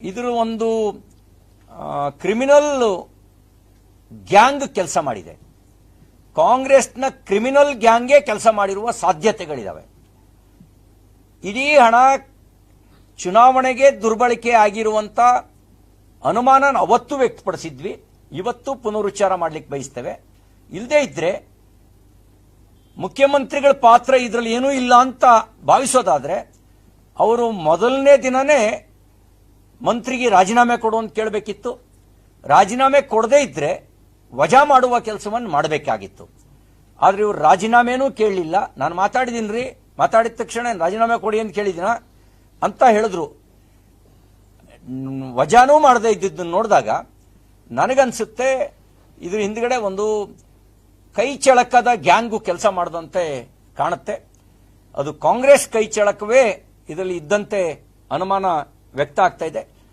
ಇದರ ಒಂದು criminal gang ಕೆಲಸ ಮಾಡಿದೆ. ಕಾಂಗ್ರೆಸ್ನ ಕ್ರಿಮಿನಲ್ ಗ್ಯಾಂಗೇ ಕೆಲಸ ಮಾಡಿರುವ ಸಾಧ್ಯತೆಗಳಿದಾವೆ. ಇಡೀ ಹಣ ಚುನಾವಣೆಗೆ ದುರ್ಬಳಕೆ ಆಗಿರುವಂತ ಅನುಮಾನ ಅವತ್ತು ವ್ಯಕ್ತಪಡಿಸಿದ್ವಿ. ಇವತ್ತು ಪುನರುಚ್ಚಾರ ಮಾಡಲಿಕ್ಕೆ ಬಯಸ್ತೇವೆ. ಇಲ್ಲದೇ ಇದ್ರೆ ಮುಖ್ಯಮಂತ್ರಿಗಳ ಪಾತ್ರ ಇದರಲ್ಲಿ ಏನೂ ಇಲ್ಲ ಅಂತ ಭಾವಿಸೋದಾದ್ರೆ, ಅವರು ಮೊದಲನೇ ದಿನನೇ ಮಂತ್ರಿಗೆ ರಾಜೀನಾಮೆ ಕೊಡು ಅಂತ ಕೇಳಬೇಕಿತ್ತು. ರಾಜೀನಾಮೆ ಕೊಡದೇ ಇದ್ರೆ ವಜಾ ಮಾಡುವ ಕೆಲಸವನ್ನು ಮಾಡಬೇಕಾಗಿತ್ತು. ಆದ್ರೆ ಇವರು ರಾಜೀನಾಮೆನೂ ಕೇಳಲಿಲ್ಲ. ನಾನು ಮಾತಾಡಿದ್ದೀನಿ ರೀ ಮಾತಾಡಿದ ತಕ್ಷಣ ರಾಜೀನಾಮೆ ಕೊಡಿ ಅಂತ ಕೇಳಿದಿನ? ಅಂತ ಹೇಳಿದ್ರು. ವಜಾನೂ ಮಾಡದೇ ಇದ್ದಿದ್ದನ್ನು ನೋಡಿದಾಗ ನನಗನ್ಸುತ್ತೆ ಇದ್ರ ಹಿಂದ್ಗಡೆ ಒಂದು ಕೈ ಚಳಕದ ಗ್ಯಾಂಗು ಕೆಲಸ ಮಾಡದಂತೆ ಕಾಣುತ್ತೆ. ಅದು ಕಾಂಗ್ರೆಸ್ ಕೈ ಚಳಕವೇ ಇದರಲ್ಲಿ ಇದ್ದಂತೆ ಅನುಮಾನ ವ್ಯಕ್ತ ಆಗ್ತಾ ಇದೆ.